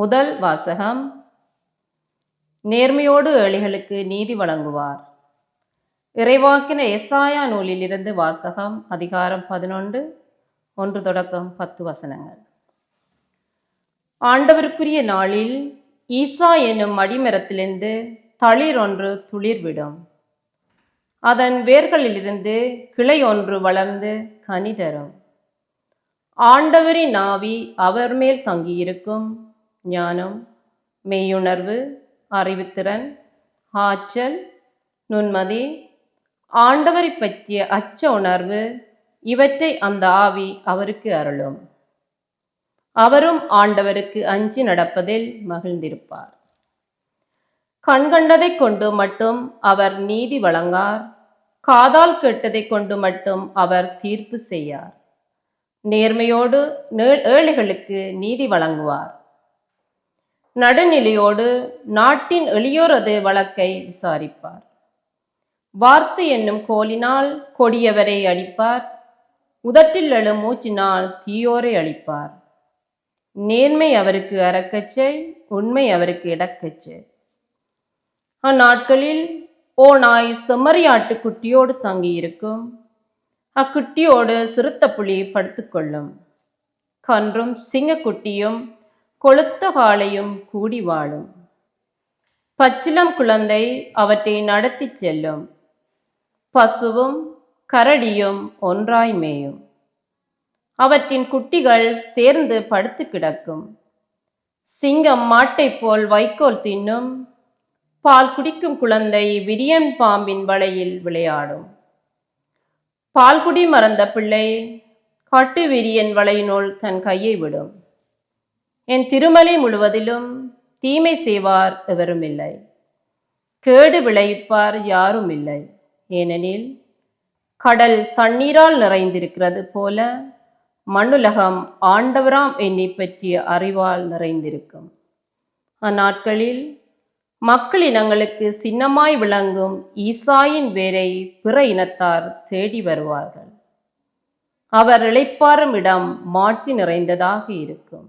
முதல் வாசகம். நேர்மையோடு ஏழைகளுக்கு நீதி வழங்குவார். இறைவாக்கின எஸ்ஆயா நூலிலிருந்து வாசகம் அதிகாரம் பதினொன்று ஒன்று தொடக்கம் பத்து வசனங்கள். ஆண்டவருக்குரிய நாளில் ஈசா என்னும் அடிமரத்திலிருந்து தளிர் ஒன்று துளிர்விடும். அதன் வேர்களிலிருந்து கிளை ஒன்று வளர்ந்து கனி தரும். ஆண்டவரின் நாவி அவர் மேல் தங்கியிருக்கும். ஞானம் மெய்யுணர்வு அறிவுத்திறன் ஆற்றல் நுண்மதி ஆண்டவரை பற்றிய அச்ச உணர்வு இவற்றை அந்த ஆவி அவருக்கு அருளும். அவரும் ஆண்டவருக்கு அஞ்சு நடப்பதில் மகிழ்ந்திருப்பார். கண்கண்டதைக் கொண்டு மட்டும் அவர் நீதி வழங்கார். காதால் கேட்டதை கொண்டு மட்டும் அவர் தீர்ப்பு செய்யார். நேர்மையோடு நே- ஏழைகளுக்கு நீதி வழங்குவார். நடுநிலையோடு நாட்டின் எளியோரது வழக்கை விசாரிப்பார். வார்த்தை என்னும் கோலினால் கொடியவரை அழிப்பார் உதட்டில் எழும் மூச்சினால் தீயோரை அழிப்பார். நேர்மை அவருக்கு அறக்கச்சை உண்மை அவருக்கு இடக்கச்சை அந்நாட்களில் ஓ நாய் செம்மறியாட்டு குட்டியோடு தங்கியிருக்கும். அக்குட்டியோடு சிறுத்த புலி படுத்துக்கொள்ளும் கன்றும் சிங்கக்குட்டியும் கொளுத்த காளையும் கூடி வாழும். பச்சிலம் குழந்தை அவற்றை நடத்திச் செல்லும். பசுவும் கரடியும் ஒன்றாய் மேயும். அவற்றின் குட்டிகள் சேர்ந்து படுத்து கிடக்கும். சிங்கம் மாட்டைப் போல் வைக்கோல் தின்னும். பால் குடிக்கும் குழந்தை விரியன் பாம்பின் வலையில் விளையாடும். பால்குடி மறந்த பிள்ளை காட்டு விரியன் வலையினுள் தன் கையை விடும். என் திருமலை முழுவதிலும் தீமை செய்வார் எவரும் இல்லை கேடு விளைவிப்பார் யாரும் இல்லை ஏனெனில் கடல் தண்ணீரால் நிறைந்திருக்கிறது போல மண்ணுலகம் ஆண்டவராம் என்னை பற்றிய அறிவால் நிறைந்திருக்கும். அந்நாட்களில் மக்கள் இனங்களுக்கு சின்னமாய் விளங்கும் ஈசாயின் வேரை பிற இனத்தார் தேடி வருவார்கள். அவர் இழைப்பாரும் இடம் மாற்றி நிறைந்ததாக இருக்கும்.